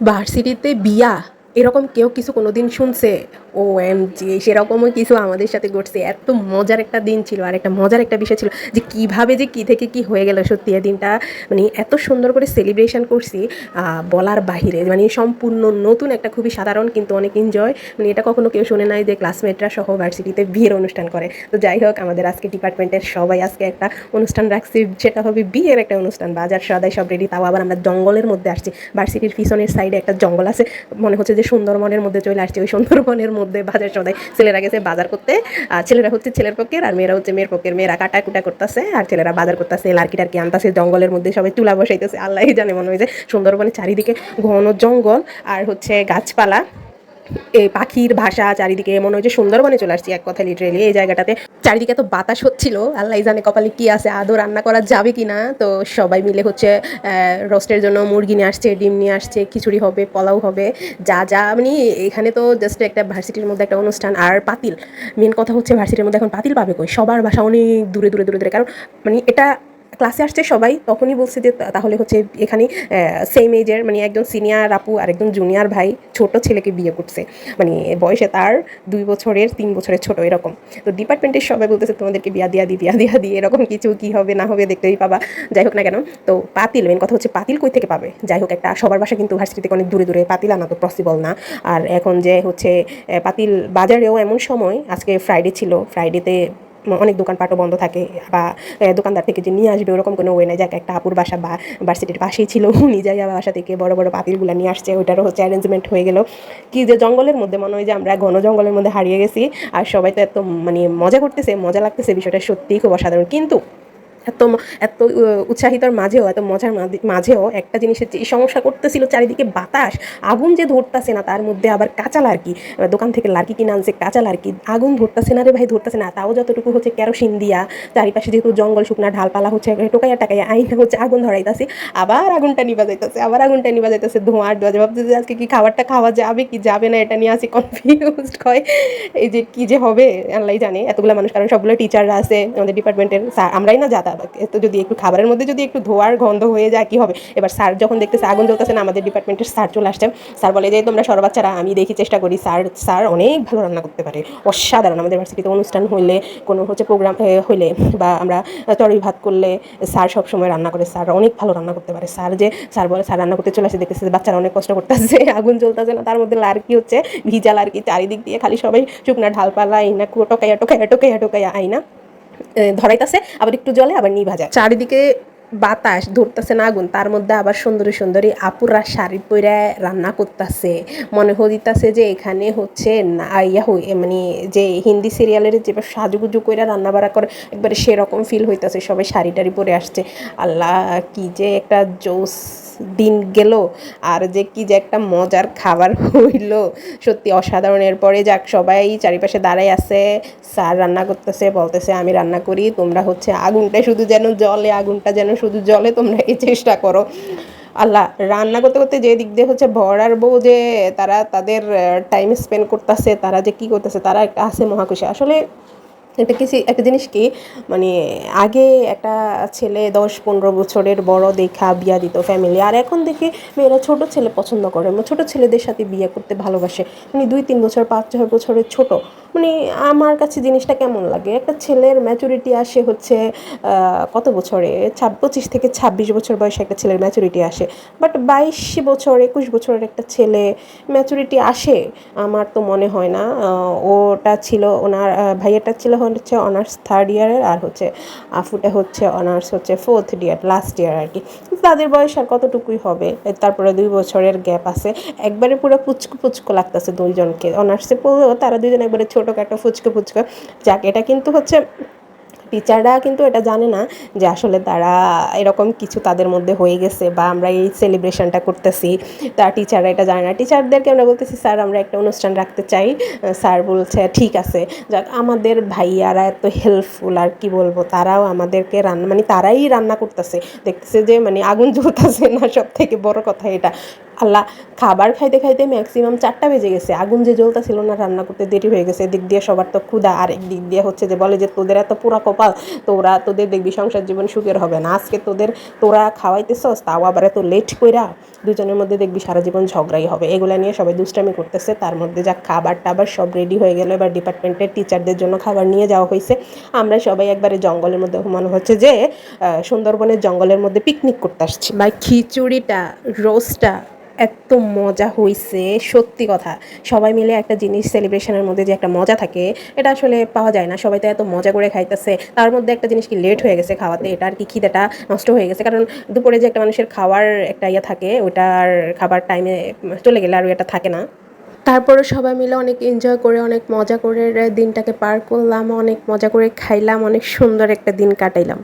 ভার্সিটিতে বিয়া এরকম কেউ কিছু কোনোদিন শুনছে? ও এম জি সেরকমও কিছু আমাদের সাথে ঘটছে। এত মজার একটা দিন ছিল আর একটা মজার একটা বিষয় ছিল যে কীভাবে যে কি থেকে কি হয়ে গেল সত্যি এই দিনটা। মানে এত সুন্দর করে সেলিব্রেশন করছি বলার বাহিরে। মানে সম্পূর্ণ নতুন একটা খুবই সাধারণ কিন্তু অনেক এনজয় মানে এটা কখনো কেউ শুনে নাই যে ক্লাসমেটরা সহ ভার্সিটিতে বিয়ের অনুষ্ঠান করে। তো যাই হোক, আমাদের আজকে ডিপার্টমেন্টের সবাই আজকে একটা অনুষ্ঠান রাখছি। সেটা হবে বিয়ের একটা অনুষ্ঠান। বাজার সদাই সব রেডি তাও আবার আমরা জঙ্গলের মধ্যে আসছি। ভার্সিটির পিছনের সাইডে একটা জঙ্গল আছে। মনে হচ্ছে যে সুন্দরবনের মধ্যে চলে আসছে। ওই সুন্দরবনের মধ্যে বাজার সদাই ছেলেরা গেছে বাজার করতে। আর ছেলেরা হচ্ছে ছেলের পক্ষের আর মেয়েরা হচ্ছে মেয়ের পক্ষের। মেয়েরা কাটা কুটা করতেছে আর ছেলেরা বাজার করতেছে, লার্কি টার্কি আনতেছে, জঙ্গলের মধ্যে সবাই তুলা বসাইতেছে। আল্লাহ জানে মনে হয় যে সুন্দরবনের চারিদিকে ঘন জঙ্গল আর হচ্ছে গাছপালা। এই পাখির ভাষা, চারিদিকে মনে হয় যে সুন্দরবনে চলে আসছি এক কথা লিটারেলি এই জায়গাটাতে। চারিদিকে এত বাতাস হচ্ছিল আল্লাহ জানে কপালে কি আছে, আদৌ রান্না করা যাবে কি না তো সবাই মিলে হচ্ছে রোস্টের জন্য মুরগি নিয়ে আসছে, ডিম নিয়ে আসছে, খিচুড়ি হবে, পোলাও হবে, যা যা মানে এখানে তো জাস্ট একটা ভার্সিটির মধ্যে একটা অনুষ্ঠান আর পাতিল। মেন কথা হচ্ছে ভার্সিটির মধ্যে এখন পাতিল পাবে কই? সবার বাসা অনেক দূরে দূরে দূরে দূরে। কারণ মানে এটা ক্লাসে আসছে সবাই, তখনই বলছে যে তাহলে হচ্ছে এখানে সেম এজের মানে একজন সিনিয়র আপু আর একজন জুনিয়র ভাই ছোট ছেলেকে বিয়ে করছে। মানে বয়সে তার দুই বছরের, তিন বছরের ছোট, এরকম। তো ডিপার্টমেন্টের সবাই বলতেছে, তোমাদেরকে বিয়া দিয়া দি বিয়া দিয়া দি, এরকম কিছু কি হবে, না হবে, দেখতেই পাবা। যাই হোক না কেন, তো পাতিল মেন কথা হচ্ছে পাতিল কই থেকে পাবে? যাই হোক, একটা সবার বাসা কিন্তু ভার্সিটি থেকে অনেক দূরে দূরে, পাতিল আনা তো পসিবল না। আর এখন যে হচ্ছে পাতিল বাজারেও এমন সময়, আজকে ফ্রাইডে ছিল ফ্রাইডেতে অনেক দোকানপাটও বন্ধ থাকে বা দোকানদার থেকে যে নিয়ে আসবে ওরকম কোনো ওয়ে নাই। যাক, একটা আপুর বাসা বা ভার্সিটির পাশেই ছিল, উনি যাই আবার বাসা থেকে বড় বড় পাতিলগুলো নিয়ে আসছে, ওইটারও হচ্ছে অ্যারেঞ্জমেন্ট হয়ে গেল। কি যে জঙ্গলের মধ্যে, মনে হয় যে আমরা ঘন জঙ্গলের মধ্যে হারিয়ে গেছি। আর সবাই তো এত মানে মজা করতেছে, মজা লাগতেছে, বিষয়টা সত্যিই খুব অসাধারণ। কিন্তু এত এত উৎসাহিতর মাঝেও, এত মজার মাঝে- মাঝেও একটা জিনিসের যে সমস্যা করতেছিল চারিদিকে বাতাস, আগুন যে ধরতেছে না তার মধ্যে আবার কাঁচা লার্কি দোকান থেকে লার্কি কিনে আনছে, কাঁচা লার্কি, আগুন ধরতেছে না রে ভাই, ধরতেছে না, তাও যতটুকু হচ্ছে কেরোসিন দিয়া, চারিপাশে যেহেতু জঙ্গল, শুকনা ঢালপালা হচ্ছে, টোকাইয়া টাকাইয়া আইনা হচ্ছে, আগুন ধরাইতেছে, আবার আগুনটা নিবা যাইতেছে, আবার আগুনটা নিবা যাইতেছে, ধোঁয়ার ধোঁয়া যে ভাবতেছে আজকে কি খাবারটা খাওয়া যাবে, কি যাবে না, এটা নিয়ে আসি কনফিউজড হয় এই যে কি যে হবে আল্লাহ জানে, এতগুলো মানুষ, কারণ সবগুলো টিচাররা আছে, আমাদের ডিপার্টমেন্টের আমরাই না যাতা তো যদি একটু খাবারের মধ্যে যদি একটু ধোয়ার গন্ধ হয়ে যায়, কি হবে? এবার স্যার যখন দেখতেছে আগুন জ্বলতেছে না, আমাদের ডিপার্টমেন্টের স্যার চলে আসছে। স্যার বলে যে, তোমরা সর বাচ্চারা, আমি দেখি চেষ্টা করি। স্যার স্যার অনেক ভালো রান্না করতে পারে। অসাধারণ। আমাদের ভার্সিটিতে অনুষ্ঠান হইলে, কোনো হচ্ছে প্রোগ্রাম হইলে বা আমরা তরই ভাত করলে স্যার সবসময় রান্না করে। স্যার অনেক ভালো রান্না করতে পারে। স্যার যে, স্যার বলে, স্যার রান্না করতে চলে আসে, দেখতেছে বাচ্চারা অনেক কষ্ট করতেছে, আগুন জ্বলতেছে না। তার মধ্যে লার্কি হচ্ছে, ভিজা লার্কি, চারিদিক দিয়ে খালি সবাই শুকনা ঢালপালা, আইনা কু- টোকাইয়া টোকাইয়া টোকাইয়া টোকাইয়া আইনা। ধরাইতাছে, আবার একটু জলে আবার নিভা যায়। চারিদিকে বাতাস ধরতেছে না আগুন তার মধ্যে আবার সুন্দরী সুন্দরী আপুরা শাড়ি পরে রান্না করতেছে। মনে হইতাছে যে এখানে হচ্ছে না, ইয়া হই, এ মানে যে হিন্দি সিরিয়ালের যে সাজুগুজু করে রান্না বাড়া করে, একবারে সেরকম ফিল হইতাছে, সবাই শাড়ি টাড়ি পরে আসছে। আল্লাহ, কি যে একটা জোস দিন গেল। আর যে কি যে একটা মজার খাবার হইল। সত্যি অসাধারণ। এরপরে যাক, সবাই চারিপাশে দাঁড়াই আছে। স্যার রান্না করতেছে, বলতেছে, আমি রান্না করি, তোমরা হচ্ছে আগুনটা শুধু যেন জলে আগুনটা যেন শুধু জলে তোমরা এই চেষ্টা করো। আল্লাহ, রান্না করতে করতে যে দিক দিয়ে হচ্ছে ভরার বউ যে তারা তাদের টাইম স্পেন্ড করতেছে, তারা যে কি করতেছে, তারা একটা আছে মহাকুশি। আসলে একটা কিছু, একটা জিনিস কি মানে আগে একটা ছেলে দশ পনেরো বছরের বড় দেখা বিয়া দিত ফ্যামিলি আর এখন দেখি মেয়েরা ছোট ছেলে পছন্দ করে। ছোট ছেলেদের সাথে বিয়ে করতে ভালোবাসে। মানে দুই, তিন বছর, পাঁচ, ছয় বছরের ছোট। মানে আমার কাছে জিনিসটা কেমন লাগে? একটা ছেলের ম্যাচুরিটি আসে হচ্ছে কত বছরে? ছাব, পঁচিশ থেকে ছাব্বিশ বছর বয়সে একটা ছেলের ম্যাচুরিটি আসে। বাট বাইশ বছর, একুশ বছরের একটা ছেলে ম্যাচুরিটি আসে, আমার তো মনে হয় না। ওটা ছিল ওনার ভাইয়াটা ছিল হচ্ছে অনার্স থার্ড ইয়ারের আর হচ্ছে আফুটা হচ্ছে অনার্স হচ্ছে ফোর্থ ইয়ার লাস্ট ইয়ার আর কি। তাদের বয়স আর কতটুকুই হবে? তারপরে দুই বছরের গ্যাপ আছে। একবারে পুরো পুচকু পুচকু লাগতেছে দুইজনকে। অনার্সে পড়লেও তারা দুজন একবারে ছোটোখাটো ফুচকো ফুচকো। যাক, এটা কিন্তু হচ্ছে টিচাররা কিন্তু এটা জানে না যে আসলে তারা এরকম কিছু তাদের মধ্যে হয়ে গেছে বা আমরা এই সেলিব্রেশনটা করতেছি। তা টিচাররা এটা জানে না। টিচারদেরকে আমরা বলতেছি, স্যার, আমরা একটা অনুষ্ঠান রাখতে চাই। স্যার বলছে, ঠিক আছে। যাক, আমাদের ভাইয়ারা এত হেল্পফুল আর কি বলব, তারাও আমাদেরকে রান্না মানে তারাই রান্না করতেছে। দেখতেছে যে মানে আগুন জ্বলতেছে না সব থেকে বড় কথা এটা। আল্লাহ, খাবার খাইতে খাইতে ম্যাক্সিমাম চারটা বেজে গেছে। আগুন যে জ্বলতা ছিল না, রান্না করতে দেরি হয়ে গেছে। এদিক দিয়ে সবার তো ক্ষুধা। আর একদিক দিয়ে হচ্ছে যে বলে যে, তোদের এত পুরা কপাল, তোরা তোদের দেখবি সংসার জীবন সুখের হবে না। আজকে তোদের, তোরা খাওয়াইতেছস, তাও আবার এত লেট কইরা দুজনের মধ্যে দেখবি সারা জীবন ঝগড়াই হবে। এগুলো নিয়ে সবাই দুষ্টামি করতেছে। তার মধ্যে যা খাবার টাবার সব রেডি হয়ে গেল। এবার ডিপার্টমেন্টের টিচারদের জন্য খাবার নিয়ে যাওয়া হয়েছে আমরা সবাই একবারে জঙ্গলের মধ্যে, মনে হচ্ছে যে সুন্দরবনের জঙ্গলের মধ্যে পিকনিক করতে আসছি। বা খিচুড়িটা রোস্টটা এত মজা হইছে, সত্যি কথা। সবাই মিলে একটা জিনিস সেলিব্রেশনের মধ্যে যে একটা মজা থাকে, এটা আসলে পাওয়া যায় না। সবাই তো এত মজা করে খাইতেছে। তার মধ্যে একটা জিনিস কি লেট হয়ে গেছে খাওয়াতে, এটা আর কি খিদেটা নষ্ট হয়ে গেছে। কারণ দুপুরে যে একটা মানুষের খাওয়ার একটা ইয়ে থাকে ওটা আর খাবার টাইমে চলে গেলে আর এটা থাকে না। তারপরে সবাই মিলে অনেক এনজয় করে, অনেক মজা করে, দিনটাকে পার করলাম, অনেক মজা করে খাইলাম, অনেক সুন্দর একটা দিন কাটাইলাম।